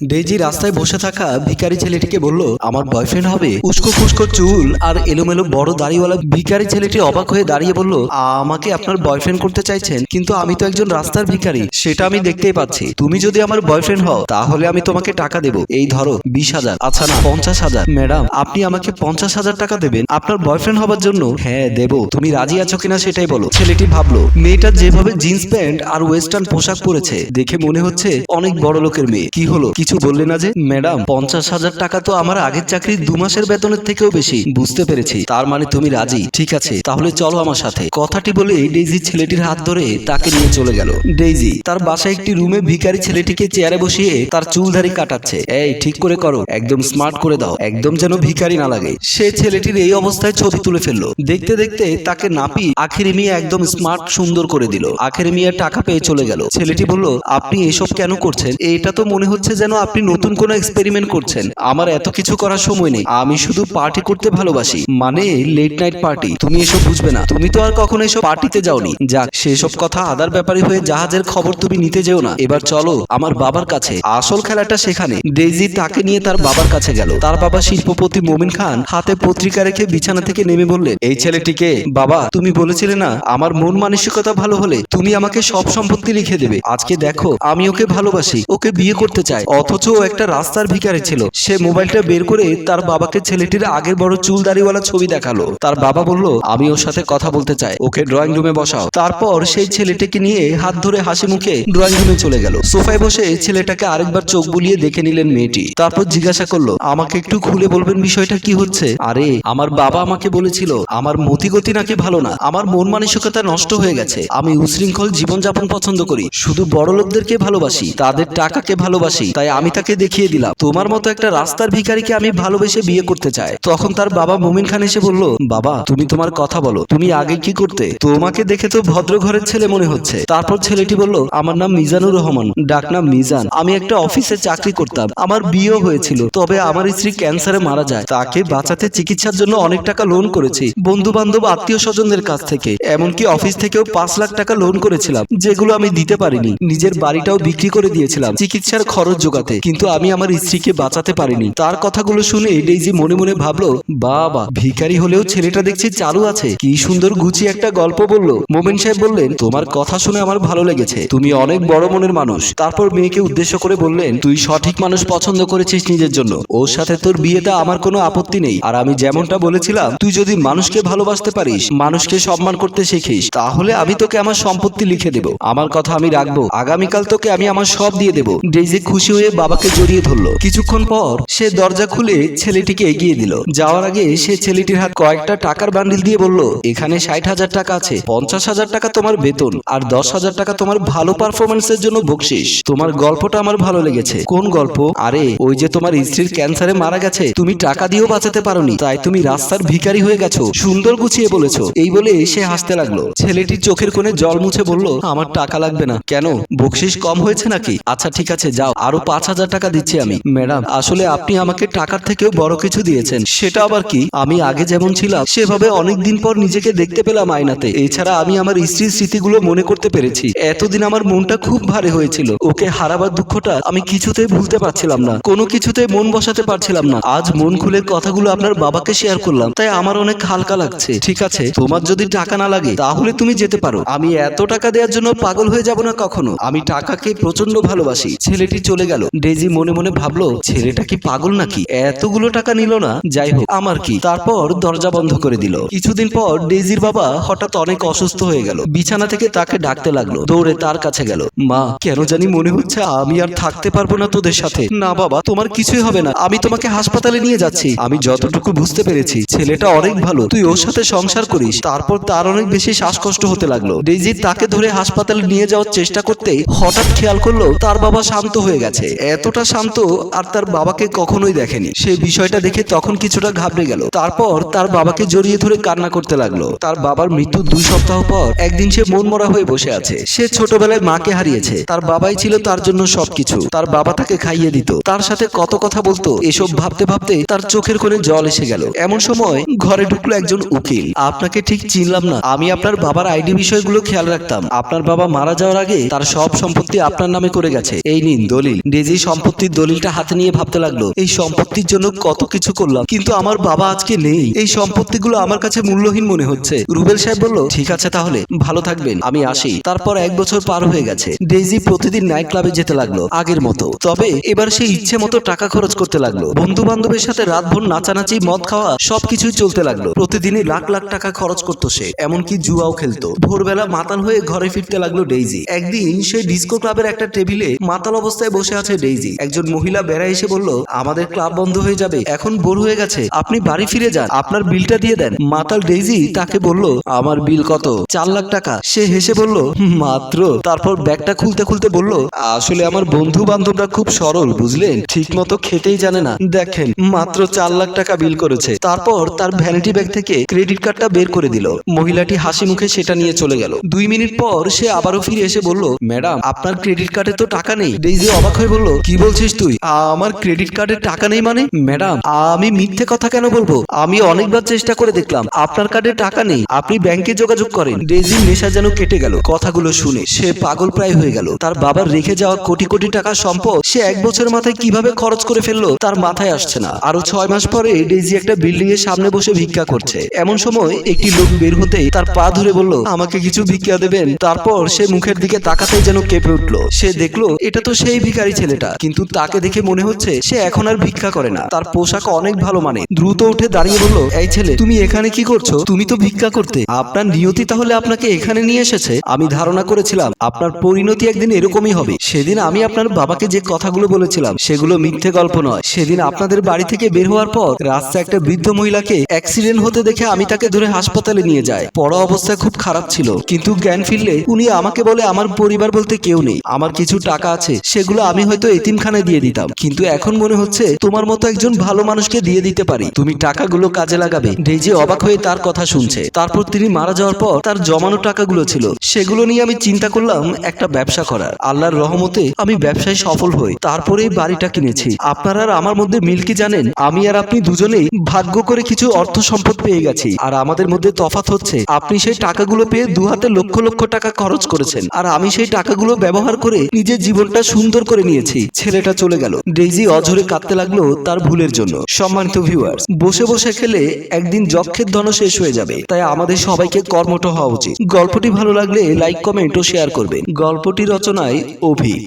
Daisy রাস্তায় বসে থাকা ভিখারি ছেলেটিকে বলল আমার বয়ফ্রেন্ড হবে। উস্কো ফুস্কো চুল আর এলোমেলো বড় দাড়িওয়ালা ভিখারি ছেলেটি অবাক হয়ে দাঁড়িয়ে বলল আমাকে আপনার বয়ফ্রেন্ড করতে চাইছেন কিন্তু আমি তো একজন রাস্তার ভিখারি। সেটা আমি দেখতেই পাচ্ছি। তুমি যদি আমার বয়ফ্রেন্ড হও তাহলে আমি তোমাকে টাকা দেবো। এই ধরো বিশ হাজার। আচ্ছা না পঞ্চাশ হাজার। ম্যাডাম আপনি আমাকে পঞ্চাশ হাজার টাকা দেবেন। আপনার বয়ফ্রেন্ড হবার জন্য হ্যাঁ দেবো। তুমি রাজি আছো কিনা সেটাই বলো। ছেলেটি ভাবলো মেয়েটা যেভাবে জিন্স প্যান্ট আর ওয়েস্টার্ন পোশাক পরেছে দেখে মনে হচ্ছে অনেক বড় লোকের মেয়ে কি হলো কিছু বললে না যে ম্যাডাম পঞ্চাশ হাজার টাকা তো আমার আগের চাকরির দু মাসের বেতনের থেকেও বেশি। বুঝতে পেরেছি। তার মানে তুমি রাজি। ঠিক আছে তাহলে চলো আমার সাথে। কথাটি বলে ডেইজি ছেলেটির হাত ধরে তাকে নিয়ে চলে গেল। ডেইজি তার বাসায় একটি রুমে ভিখারি ছেলেটিকে চেয়ারে বসিয়ে তার চুল দাড়ি কাটাচ্ছে। এই ঠিক করে করো। একদম স্মার্ট করে দাও। একদম যেন ভিখারি না লাগে। সে ছেলেটির এই অবস্থায় ছবি তুলে ফেলল। দেখতে দেখতে তাকে নাপি আখেরি মিয়া একদম স্মার্ট সুন্দর করে দিল। আখেরি মিয়া টাকা পেয়ে চলে গেল। ছেলেটি বলল আপনি এসব কেন করছেন? এটা তো মনে হচ্ছে যেন আপনি নতুন কোনো এক্সপেরিমেন্ট করছেন। আমার এত কিছু করার সময় নেই। আমি শুধু পার্টি করতে ভালোবাসি। মানে লেট নাইট পার্টি তুমি এসব বুঝবে না। তুমি তো আর কখনো এসব পার্টিতে যাওনি। যাক, সেসব কথা আদার ব্যাপারে হয়ে জাহাজের খবর তুমি নিতে যেও না। এবার চলো আমার বাবার কাছে। আসল খেলাটা সেখানে। ডেইজি তাকে নিয়ে তার বাবার কাছে গেল। তার বাবা শিল্পপতি মোমিন খান হাতে পত্রিকা রেখে বিছানা থেকে নেমে বললেন, এই ছেলেটিকে, বাবা, তুমি বলেছিলে না, আমার মন মানসিকতা ভালো হলে তুমি আমাকে সব সম্পত্তি লিখে দেবে। আজকে দেখো, আমি ওকে ভালোবাসি। ওকে বিয়ে করতে চাই। অথচ একটা রাস্তার ভিখারি ছিল। সে মোবাইলটা বের করে তার বাবাকে ছেলেটির আগের বড় চুল দাড়িওয়ালা ছবি দেখাল। তার বাবা বলল, আমি ওর সাথে কথা বলতে চাই। ওকে ড্রয়িং রুমে বসাও। তারপর সেই ছেলেটিকে নিয়ে হাত ধরে হাসি মুখে ড্রয়িং রুমে চলে গেল। সোফায় বসে ছেলেটাকে আরেকবার চোখ বুলিয়ে দেখে নিলেন মেয়েটি। তারপর জিজ্ঞাসা করল, আমাকে একটু খুলে বলবেন বিষয়টা কি হচ্ছে? আরে, আমার বাবা আমাকে বলেছিল, আমার মতিগতি নাকি ভালো না। আমার মন মানসিকতা নষ্ট হয়ে গেছে। আমি উশৃঙ্খল জীবনযাপন পছন্দ করি। শুধু বড় লোকদেরকে ভালোবাসি, তাদের টাকাকে ভালোবাসি, তাই আমি তাকে দেখিয়ে দিলাম। তোমার মতো একটা রাস্তার ভিখারিকে আমি ভালোবেসে বিয়ে করতে চাই। তখন তার বাবা মুমিন খান এসে বলল, বাবা, তুমি তোমার কথা বলো। তুমি আগে কি করতে? তোমাকে দেখে তো ভদ্র ঘরের ছেলে মনে হচ্ছে। তারপর ছেলেটি বলল, আমার নাম মিজানুর রহমান। ডাকনাম মিজান। আমি একটা অফিসে চাকরি করতাম। আমার বিয়েও হয়েছিল। তবে আমার স্ত্রী ক্যান্সারে মারা যায়। তাকে বাঁচাতে চিকিৎসার জন্য অনেক টাকা লোন করেছি। বন্ধু বান্ধব আত্মীয় স্বজনদের কাছ থেকে। এমনকি অফিস থেকেও পাঁচ লাখ টাকা লোন করেছিলাম, যেগুলো আমি দিতে পারিনি। নিজের বাড়িটাও বিক্রি করে দিয়েছিলাম। চিকিৎসার খরচ জোগাতে কিন্তু আমি আমার স্ত্রীকে বাঁচাতে পারিনি। তার কথাগুলো শুনে ডেইজি মনে মনে ভাবলো, বাবা, ভিখারি হলেও ছেলেটা দেখছি চালু আছে। কি সুন্দর গুছিয়ে একটা গল্প বলল। মোমেন সাহেব বললেন, তোমার কথা শুনে আমার ভালো লেগেছে। তুমি অনেক বড় মনের মানুষ। তারপর মেয়েকে উদ্দেশ্য করে বললেন, তুই সঠিক মানুষ পছন্দ করেছিস নিজের জন্য। ওর সাথে তোর বিয়েতে আমার কোনো আপত্তি নেই। আর আমি যেমনটা বলেছিলাম, তুই যদি মানুষকে ভালোবাসতে পারিস, মানুষকে সম্মান করতে শিখিস, তাহলে আমি তোকে আমার সম্পত্তি লিখে দেব। আমার কথা আমি রাখব। আগামীকাল তোকে আমি আমার সব দিয়ে দেব। ডেইজি খুশি হয়ে বাবাকে জড়িয়ে ধরলো। কিছুক্ষণ পর সে দরজা খুলে ছেলেটিকে এগিয়ে দিল। যাওয়ার আগে সে ছেলেটির হাত কয়েকটা টাকার বান্ডিল দিয়ে বলল, এখানে ষাট হাজার টাকা আছে, পঞ্চাশ হাজার টাকা তোমার বেতন আর দশ হাজার টাকা তোমার ভালো পারফরমেন্সের জন্য বকশিস। তোমার গল্পটা আমার ভালো লেগেছে। কোন গল্প? আরে, ওই যে তোমার স্ত্রীর ক্যান্সারে মারা গেছে। তুমি টাকা দিয়েও বাঁচাতে পারোনি। তাই তুমি রাস্তার ভিখারি হয়ে গেছো। সুন্দর গুছিয়ে বলেছ। এই বলে সে হাসতে লাগল। ছেলেটির চোখের কোণে জল মুছে বলল, আমার টাকা লাগবে না। কেন? বকশিস কম হয়েছে নাকি? আচ্ছা ঠিক আছে, যাও। আরও পাঁচ হাজার টাকা দিচ্ছি আমি। ম্যাডাম, আসলে আপনি আমাকে টাকার থেকেও বড় কিছু দিয়েছেন। সেটা আবার কি? আমি আগে যেমন ছিলাম, সেভাবে অনেক দিন পর নিজেকে দেখতে পেলাম আয়নাতে। এছাড়া আমি আমার স্ত্রীর স্মৃতিগুলো মনে করতে পেরেছি। এতদিন আমার মনটা খুব ভারী হয়েছিল। ওকে হারাবার দুঃখটা আমি কিছুতেই ভুলতে পারছিলাম না। কোনো কিছুতে মন বসাতে পারছিলাম না। আজ মন খুলে কথাগুলো আপনার বাবাকে শেয়ার করলাম। তাই আমার অনেক হালকা লাগছে। ঠিক আছে, তোমার যদি টাকা না লাগে, তাহলে তুমি যেতে পারো। আমি এত টাকা দেওয়ার জন্য পাগল হয়ে যাব না কখনো। আমি টাকাকে প্রচণ্ড ভালোবাসি। ছেলেটি চলে গেল। ডেজি মনে মনে ভাবলো, ছেলেটা কি পাগল নাকি? এতগুলো টাকা নিল না? যাই হোক, আমার কি? তারপর দরজা বন্ধ করে দিল। কিছুদিন পর ডেজির বাবা হঠাৎ অনেক অসুস্থ হয়ে গেল। বিছানা থেকে তাকে ডাকতে লাগল। দৌড়ে তার কাছে গেল। মা, কেন জানি মনে হচ্ছে আমি আর থাকতে পারব না তোদের সাথে। না বাবা, তোমার কিছুই হবে না। আমি তোমাকে হাসপাতালে নিয়ে যাচ্ছি। আমি যতটুকু বুঝতে পেরেছি, ছেলেটা অনেক ভালো। তুই ওর সাথে সংসার করিস। তারপর তার অনেক বেশি শ্বাসকষ্ট হতে লাগল। ডেজি তাকে ধরে হাসপাতালে নিয়ে যাওয়ার চেষ্টা করতেই হঠাৎ খেয়াল করল, তার বাবা শান্ত হয়ে গেছে। এতটা শান্ত আর তার বাবাকে কখনোই দেখেনি। সে বিষয়টা দেখে তখন কিছুটা ঘাবড়ে গেল। তারপর তার বাবাকে জড়িয়ে ধরে কান্না করতে লাগল। তার বাবার মৃত্যু দুই সপ্তাহ পর একদিন সে মন মরা হয়ে বসে আছে। সে ছোটবেলায় মাকে হারিয়েছে। তার বাবাই ছিল তার জন্য সবকিছু। তার বাবা তাকে খাইয়ে দিত। তার সাথে কত কথা বলতো, এসব ভাবতে ভাবতে তার চোখের কোণে জল এসে গেল। এমন সময় ঘরে ঢুকলো একজন উকিল। আপনাকে ঠিক চিনলাম না। আমি আপনার বাবার আইডি বিষয়গুলো খেয়াল রাখতাম। আপনার বাবা মারা যাওয়ার আগে তার সব সম্পত্তি আপনার নামে করে গেছে। এই নিন, দলিল। ডেইজি সম্পত্তির দলিলটা হাতে নিয়ে ভাবতে লাগল, এই সম্পত্তির জন্য কত কিছু করলাম, কিন্তু আমার বাবা আজকে নেই। এই সম্পত্তিগুলো আমার কাছে মূল্যহীন মনে হচ্ছে। রুবেল সাহেব বলল, ঠিক আছে তাহলে, ভালো থাকবেন, আমি আসি। তারপর এক বছর পার হয়ে গেছে। ডেইজি প্রতিদিন নাইট ক্লাবে যেতে লাগল, আগের মতো। তবে এবার সে ইচ্ছে মতো টাকা খরচ করতে লাগল। বন্ধু বান্ধবের সাথে রাতভর নাচানাচি, মদ খাওয়া, সবকিছুই চলতে লাগল। প্রতিদিনই লাখ লাখ টাকা খরচ করতো সে, এমনকি জুয়াও খেলতো। ভোরবেলা মাতাল হয়ে ঘরে ফিরতে লাগল ডেইজি। একদিন সে ডিস্কো ক্লাবের একটা টেবিলে মাতাল অবস্থায় বসে আছে ডেইজি, একজন মহিলা বেড়া এসে বলল, আমাদের ক্লাব বন্ধ হয়ে যাবে। এখন বোর হয়ে গেছে। আপনি বাড়ি ফিরে যান। আপনার বিলটা দিয়ে দেন। মাতাল ডেইজি তাকে বলল, আমার বিল কত? চার লাখ টাকা। সে হেসে বলল, মাত্র? তারপর ব্যাগটা খুলতে খুলতে বলল, আসলে আমার বন্ধু বান্ধবরা খুব সরল, বুঝলেন? ঠিক মতো খেতেই জানে না। দেখেন, মাত্র চার লাখ টাকা বিল করেছে। তারপর তার ভ্যানিটি ব্যাগ থেকে ক্রেডিট কার্ডটা বের করে দিল। মহিলাটি হাসি মুখে সেটা নিয়ে চলে গেল। দুই মিনিট পর সে আবারও ফিরে এসে বলল, ম্যাডাম, আপনার ক্রেডিট কার্ডে তো টাকা নেই। ডেইজি অবাক হয়ে বলল কি বলছিস তুই? আমার ক্রেডিট কার্ডে টাকা নেই মানে? ম্যাডাম, আমি মিথ্যে কথা কেন বলব? আমি অনেকবার চেষ্টা করে দেখলাম, আপনার কার্ডে টাকা নেই। আপনি ব্যাংকে যোগাযোগ করেন। ডেইজির নেশা যেন কেটে গেল। কথাগুলো শুনে সে পাগল প্রায় হয়ে গেল। তার বাবার রেখে যাওয়া কোটি কোটি টাকা সম্পদ সে এক বছরের মাথায় কীভাবে খরচ করে ফেলল, তার মাথায় আসছে না। আরও ছয় মাস পরে ডেইজি একটা বিল্ডিং এর সামনে বসে ভিক্ষা করছে। এমন সময় একটি লোক বের হতেই তার পা ধরে বলল, আমাকে কিছু ভিক্ষা দেবেন? তারপর সে মুখের দিকে তাকাতেই যেন কেঁপে উঠল। সে দেখল, এটা তো সেই ভিখারি ছেলেটা। কিন্তু তাকে দেখে মনে হচ্ছে সে এখন আর ভিক্ষা করে না। তার পোশাক অনেক ভালো মানে দ্রুত উঠে দাঁড়িয়ে বলল, এই ছেলে, তুমি এখানে কি করছ? তুমি তো ভিক্ষা করতে। আপনার নিয়তি তাহলে আপনাকে এখানে নিয়ে এসেছে। আমি ধারণা করেছিলাম, আপনার পরিণতি একদিন এরকমই হবে। সেদিন আমি আপনার বাবাকে যে কথাগুলো বলেছিলাম, সেগুলো মিথ্যে গল্প নয়। সেদিন আপনাদের বাড়ি থেকে বের হওয়ার পর, রাস্তায় একটা বৃদ্ধ মহিলাকে অ্যাক্সিডেন্ট হতে দেখে আমি তাকে ধরে হাসপাতালে নিয়ে যাই। পড়া অবস্থা খুব খারাপ ছিল। কিন্তু জ্ঞান ফিরলে, উনি আমাকে বলে, আমার পরিবার বলতে কেউ নেই। আমার কিছু টাকা আছে। সেগুলো আমি হয়তো এতিমখানায় দিয়ে দিতাম। কিন্তু এখন মনে হচ্ছে তোমার মতো একজন ভালো মানুষকে দিয়ে দিতে পারি। তুমি টাকাগুলো কাজে লাগাবে। ডেইজি অবাক হয়ে তার কথা শুনছে। তারপর তিনি মারা যাওয়ার পর তার জমানো টাকাগুলো ছিল। সেগুলো নিয়ে আমি চিন্তা করলাম একটা ব্যবসা করার। আল্লাহর রহমতে আমি ব্যবসায় সফল হই। তারপরে বাড়িটা কিনেছি। আপনারা আর আমার মধ্যে মিল কি জানেন? আমি আর আপনি দুজনেই ভাগ্য করে কিছু অর্থ সম্পদ পেয়ে গেছি। আর আমাদের মধ্যে তফাৎ হচ্ছে, আপনি সেই টাকাগুলো পেয়ে দু হাতে লক্ষ লক্ষ টাকা খরচ করেছেন। আর আমি সেই টাকাগুলো ব্যবহার করে নিজের জীবনটা সুন্দর করে নিয়েছি। ছেলেটা চলে গেল। ডেইজি অঝরে কাঁদতে লাগল তার ভুলের জন্য। সম্মানিত ভিউয়ার্স, বসে বসে খেলে একদিন যক্ষের ধন শেষ হয়ে যাবে। তাই আমাদের সবাইকে কর্মঠ হওয়া উচিত। গল্পটি ভালো লাগলে লাইক, কমেন্ট ও শেয়ার করবেন। গল্পটি রচনায় অভিক।